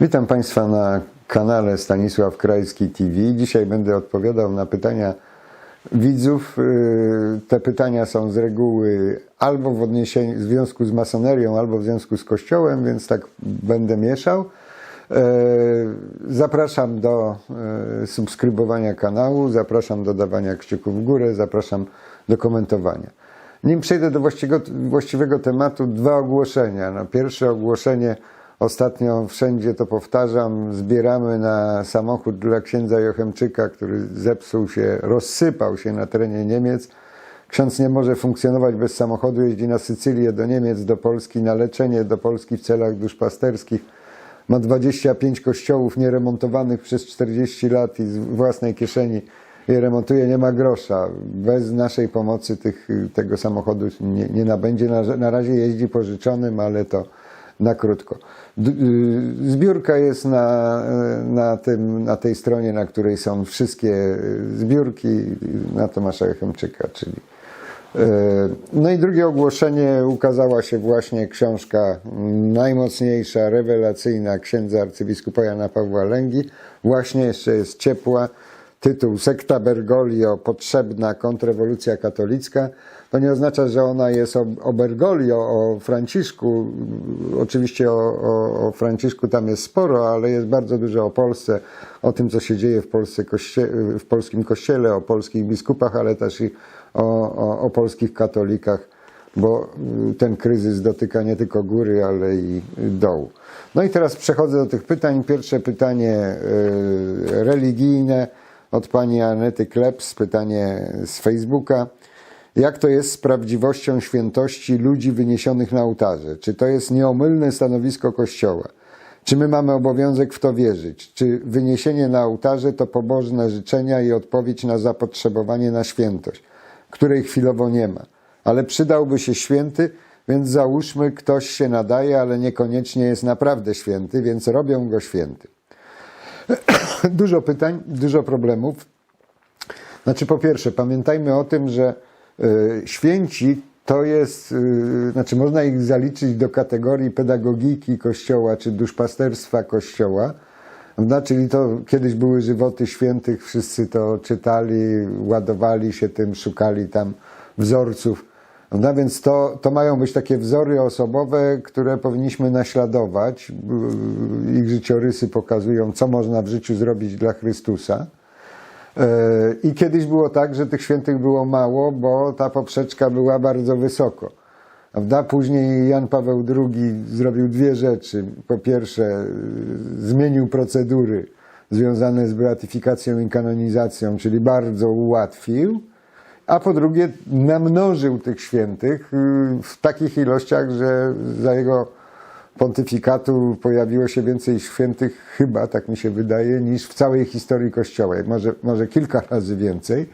Witam Państwa na kanale Stanisław Krajski TV. Dzisiaj będę odpowiadał na pytania widzów. Yy, Te pytania są z reguły albo w odniesieniu, w związku z masonerią, albo w związku z Kościołem, więc tak będę mieszał. Yy, Zapraszam do yy, subskrybowania kanału, zapraszam do dawania kciuków w górę, zapraszam do komentowania. Nim przejdę do właściwego, właściwego tematu, dwa ogłoszenia. No, pierwsze ogłoszenie, ostatnio wszędzie to powtarzam, zbieramy na samochód dla księdza Jochemczyka, który zepsuł się, rozsypał się na terenie Niemiec. Ksiądz nie może funkcjonować bez samochodu, jeździ na Sycylię, do Niemiec, do Polski, na leczenie do Polski w celach duszpasterskich. Ma 25 kościołów nieremontowanych przez 40 lat i z własnej kieszeni je remontuje, nie ma grosza. Bez naszej pomocy tych, tego samochodu nie, nie nabędzie. Na, na razie jeździ pożyczonym, ale to na krótko. Y, Zbiórka jest na, na, tym, na tej stronie, na której są wszystkie zbiórki na Tomasza Jechemczyka, czyli no i drugie ogłoszenie, ukazała się właśnie książka najmocniejsza, rewelacyjna księdza arcybiskupa Jana Pawła Lęgi. Właśnie jeszcze jest ciepła. Tytuł Sekta Bergoglio, potrzebna kontrrewolucja katolicka. To nie oznacza, że ona jest o, o Bergoglio, o Franciszku. Oczywiście o, o, o Franciszku tam jest sporo, ale jest bardzo dużo o Polsce, o tym, co się dzieje w, Polsce, w polskim kościele, o polskich biskupach, ale też i o, o, o polskich katolikach, bo y, ten kryzys dotyka nie tylko góry, ale i dołu. No i teraz przechodzę do tych pytań. Pierwsze pytanie y, religijne od pani Anety Klebs, pytanie z Facebooka. Jak to jest z prawdziwością świętości ludzi wyniesionych na ołtarze? Czy to jest nieomylne stanowisko Kościoła? Czy my mamy obowiązek w to wierzyć? Czy wyniesienie na ołtarze to pobożne życzenia i odpowiedź na zapotrzebowanie na świętość, której chwilowo nie ma? Ale przydałby się święty, więc załóżmy, ktoś się nadaje, ale niekoniecznie jest naprawdę święty, więc robią go święty. Dużo pytań, dużo problemów. Znaczy, po pierwsze, pamiętajmy o tym, że y, święci to jest, y, znaczy, można ich zaliczyć do kategorii pedagogiki Kościoła czy duszpasterstwa Kościoła. Prawda? Czyli to kiedyś były żywoty świętych, wszyscy to czytali, ładowali się tym, szukali tam wzorców. No więc to, to mają być takie wzory osobowe, które powinniśmy naśladować. Ich życiorysy pokazują, co można w życiu zrobić dla Chrystusa. E, I kiedyś było tak, że tych świętych było mało, bo ta poprzeczka była bardzo wysoko. Później Jan Paweł II zrobił dwie rzeczy. Po pierwsze, zmienił procedury związane z beatyfikacją i kanonizacją, czyli bardzo ułatwił a po drugie namnożył tych świętych y, w takich ilościach, że za jego pontyfikatu pojawiło się więcej świętych, chyba tak mi się wydaje, niż w całej historii Kościoła, może, może kilka razy więcej.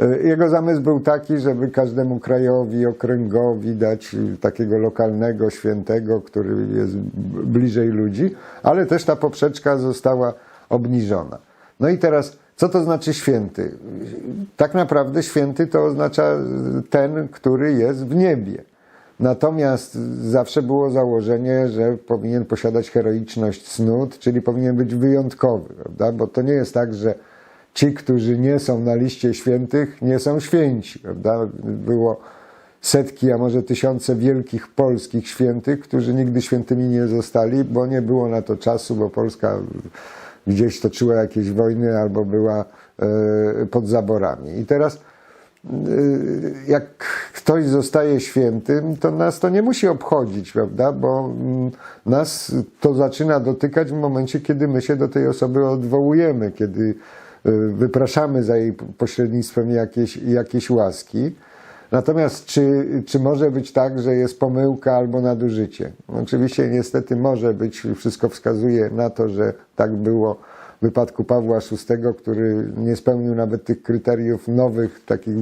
Y, Jego zamysł był taki, żeby każdemu krajowi, okręgowi dać takiego lokalnego świętego, który jest bliżej ludzi, ale też ta poprzeczka została obniżona. No i teraz co to znaczy święty? Tak naprawdę święty to oznacza ten, który jest w niebie. Natomiast zawsze było założenie, że powinien posiadać heroiczność cnót, czyli powinien być wyjątkowy, prawda? Bo to nie jest tak, że ci, którzy nie są na liście świętych, nie są święci, prawda? Było setki, a może tysiące wielkich polskich świętych, którzy nigdy świętymi nie zostali, bo nie było na to czasu, bo Polska gdzieś toczyła jakieś wojny albo była e, pod zaborami. I teraz, e, jak ktoś zostaje świętym, to nas to nie musi obchodzić, prawda? Bo mm, nas to zaczyna dotykać w momencie, kiedy my się do tej osoby odwołujemy, kiedy e, wypraszamy za jej pośrednictwem jakieś, jakieś łaski. Natomiast czy, czy może być tak, że jest pomyłka albo nadużycie? Oczywiście niestety może być, wszystko wskazuje na to, że tak było w wypadku Pawła VI, który nie spełnił nawet tych kryteriów nowych, takich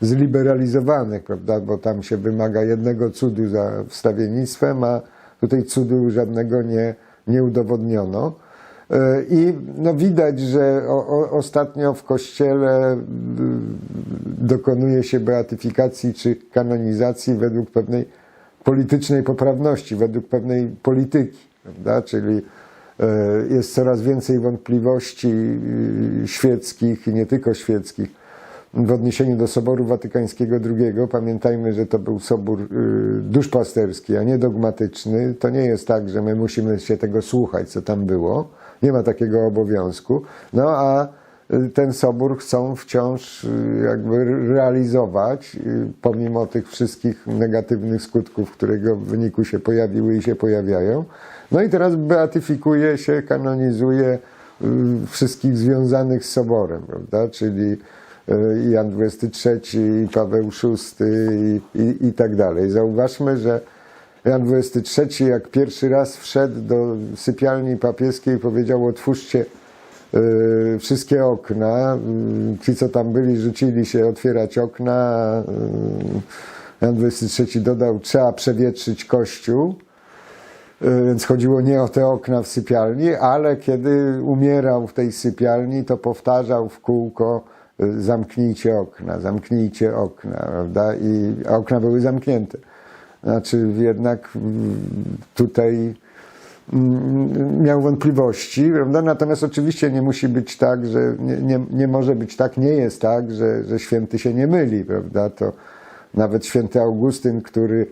zliberalizowanych, prawda? bo tam się wymaga jednego cudu za wstawiennictwem, a tutaj cudu żadnego nie, nie udowodniono. I no widać, że o, ostatnio w kościele dokonuje się beatyfikacji czy kanonizacji według pewnej politycznej poprawności, według pewnej polityki, prawda? czyli E, Jest coraz więcej wątpliwości y, świeckich i nie tylko świeckich w odniesieniu do Soboru Watykańskiego II. Pamiętajmy, że to był sobór y, duszpasterski, a nie dogmatyczny. To nie jest tak, że my musimy się tego słuchać, co tam było. Nie ma takiego obowiązku. No a y, ten sobór chcą wciąż y, jakby realizować, y, pomimo tych wszystkich negatywnych skutków, które go w wyniku się pojawiły i się pojawiają. No i teraz beatyfikuje się, kanonizuje wszystkich związanych z soborem, prawda? Czyli i Jan XXIII, i Paweł VI i, i, i tak dalej. Zauważmy, że Jan XXIII jak pierwszy raz wszedł do sypialni papieskiej powiedział otwórzcie y, wszystkie okna. Y, Ci, co tam byli, rzucili się otwierać okna. y, Jan XXIII dodał, trzeba przewietrzyć kościół. Y, Więc chodziło nie o te okna w sypialni, ale kiedy umierał w tej sypialni, to powtarzał w kółko zamknijcie okna, zamknijcie okna, prawda? I okna były zamknięte. Znaczy jednak mm, tutaj mm, miał wątpliwości, prawda? Natomiast oczywiście nie musi być tak, że nie, nie, nie może być tak, nie jest tak, że, że święty się nie myli, prawda? To nawet święty Augustyn, który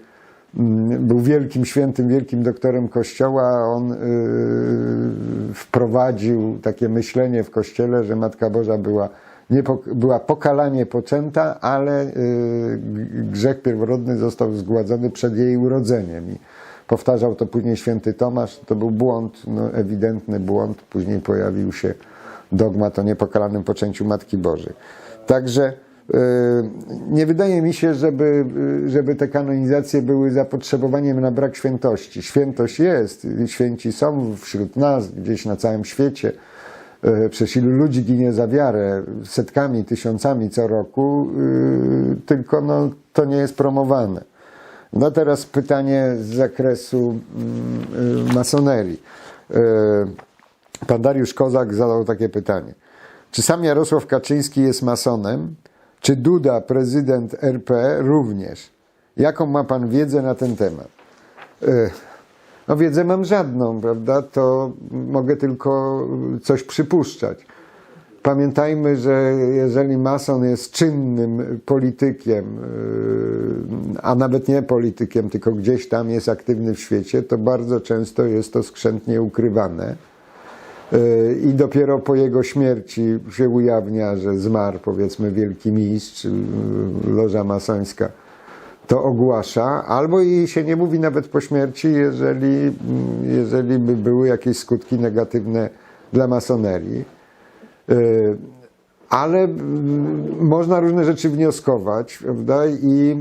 mm, był wielkim świętym, wielkim doktorem Kościoła, on yy, wprowadził takie myślenie w Kościele, że Matka Boża była, nie, była pokalanie poczęta, ale g- grzech pierworodny został zgładzony przed jej urodzeniem. I powtarzał to później święty Tomasz. To był błąd, no, ewidentny błąd. Później pojawił się dogmat o niepokalanym poczęciu Matki Bożej. Także yy, nie wydaje mi się, żeby, yy, żeby te kanonizacje były zapotrzebowaniem na brak świętości. Świętość jest, święci są wśród nas, gdzieś na całym świecie. Yy, Przecież ilu ludzi ginie za wiarę, setkami, tysiącami co roku, yy, tylko no, to nie jest promowane. No teraz pytanie z zakresu mm, y, masonerii. Y, Pan Dariusz Kozak zadał takie pytanie. Czy sam Jarosław Kaczyński jest masonem? Czy Duda, prezydent RP, również? Jaką ma Pan wiedzę na ten temat? No wiedzę mam żadną, prawda? To mogę tylko coś przypuszczać. Pamiętajmy, że jeżeli mason jest czynnym politykiem, yy, a nawet nie politykiem, tylko gdzieś tam jest aktywny w świecie, to bardzo często jest to skrzętnie ukrywane. Yy, I dopiero po jego śmierci się ujawnia, że zmarł, powiedzmy, wielki mistrz, yy, loża masońska to ogłasza, albo i się nie mówi nawet po śmierci, jeżeli, jeżeli by były jakieś skutki negatywne dla masonerii. Y, Ale mm, można różne rzeczy wnioskować, prawda? I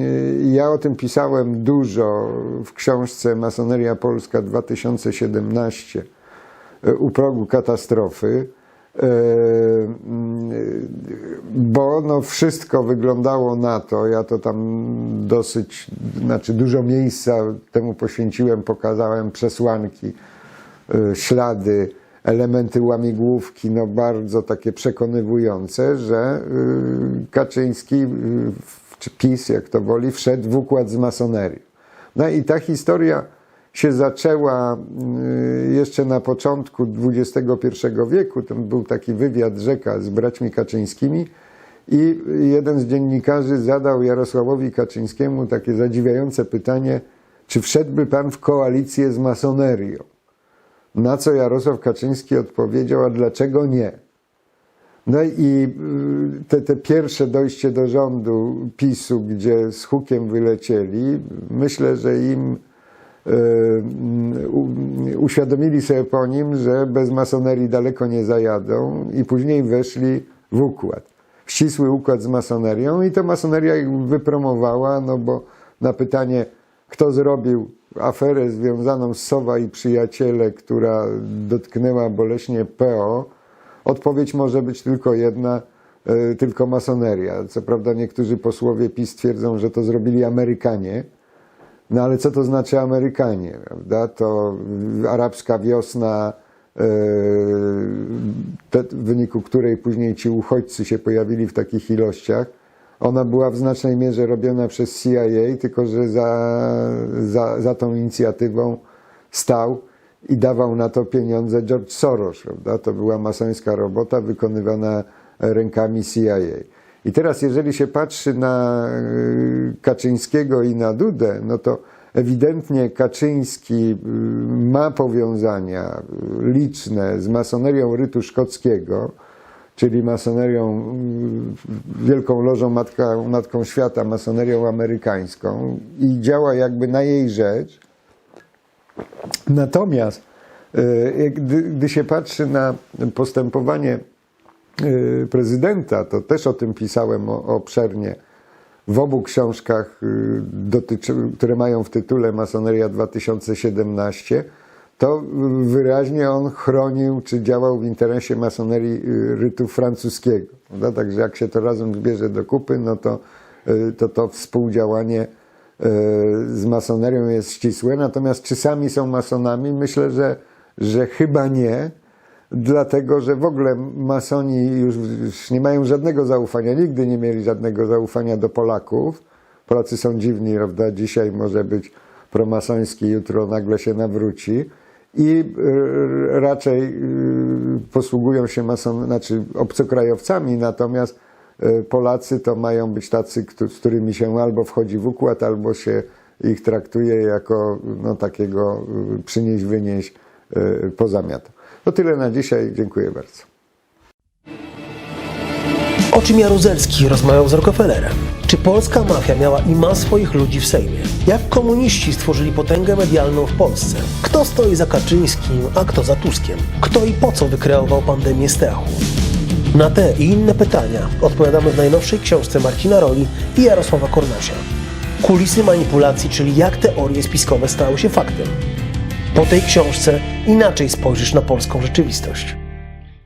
y, ja o tym pisałem dużo w książce Masoneria Polska 2017 y, u progu katastrofy. Y, y, Bo no wszystko wyglądało na to, ja to tam dosyć, znaczy dużo miejsca temu poświęciłem, pokazałem przesłanki, y, ślady, elementy łamigłówki, no bardzo takie przekonywujące, że y, Kaczyński, czy PiS, jak to woli, wszedł w układ z masonerii. No i ta historia się zaczęła y, jeszcze na początku XXI wieku. To był taki wywiad rzeka z braćmi Kaczyńskimi i jeden z dziennikarzy zadał Jarosławowi Kaczyńskiemu takie zadziwiające pytanie, czy wszedłby pan w koalicję z masonerią? Na co Jarosław Kaczyński odpowiedział, a dlaczego nie? No i y, te, te pierwsze dojście do rządu PiSu, gdzie z hukiem wylecieli, myślę, że im uświadomili sobie po nim, że bez masonerii daleko nie zajadą i później weszli w układ. W ścisły układ z masonerią i to masoneria ich wypromowała, no bo na pytanie, kto zrobił aferę związaną z Sowa i Przyjaciele, która dotknęła boleśnie PO, odpowiedź może być tylko jedna, y, tylko masoneria. Co prawda niektórzy posłowie PiS twierdzą, że to zrobili Amerykanie, no ale co to znaczy Amerykanie, prawda? To arabska wiosna, te, w wyniku której później ci uchodźcy się pojawili w takich ilościach, ona była w znacznej mierze robiona przez CIA, tylko że za, za, za tą inicjatywą stał i dawał na to pieniądze George Soros. Prawda? To była masońska robota wykonywana rękami CIA. I teraz, jeżeli się patrzy na y, Kaczyńskiego i na Dudę, no to ewidentnie Kaczyński y, ma powiązania y, liczne z masonerią rytu szkockiego, czyli masonerią, Wielką Lożą Matka, Matką Świata, masonerią amerykańską i działa jakby na jej rzecz. Natomiast gdy, gdy się patrzy na postępowanie prezydenta, to też o tym pisałem obszernie w obu książkach, y, które mają w tytule Masoneria 2017, to y, wyraźnie on chronił, czy działał w interesie masonerii y, rytu francuskiego. Prawda? Także jak się to razem zbierze do kupy, no to y, to, to współdziałanie y, z masonerią jest ścisłe. Natomiast czy sami są masonami? Myślę, że, że chyba nie dlatego że w ogóle masoni już, nie mają żadnego zaufania, nigdy nie mieli żadnego zaufania do Polaków. Polacy są dziwni, prawda? Dzisiaj może być promasoński, jutro nagle się nawróci. I y, raczej y, posługują się mason, znaczy obcokrajowcami, natomiast y, Polacy to mają być tacy, z którymi się albo wchodzi w układ, albo się ich traktuje jako no, takiego y, przynieś, wynieś y, poza miasto. To tyle na dzisiaj. Dziękuję bardzo. O czym Jaruzelski rozmawiał z Rockefellerem? Czy polska mafia miała i ma swoich ludzi w Sejmie? Jak komuniści stworzyli potęgę medialną w Polsce? Kto stoi za Kaczyńskim, a kto za Tuskiem? Kto i po co wykreował pandemię strachu? Na te i inne pytania odpowiadamy w najnowszej książce Marcina Roli i Jarosława Kornasia. Kulisy manipulacji, czyli jak teorie spiskowe stały się faktem. Po tej książce inaczej spojrzysz na polską rzeczywistość.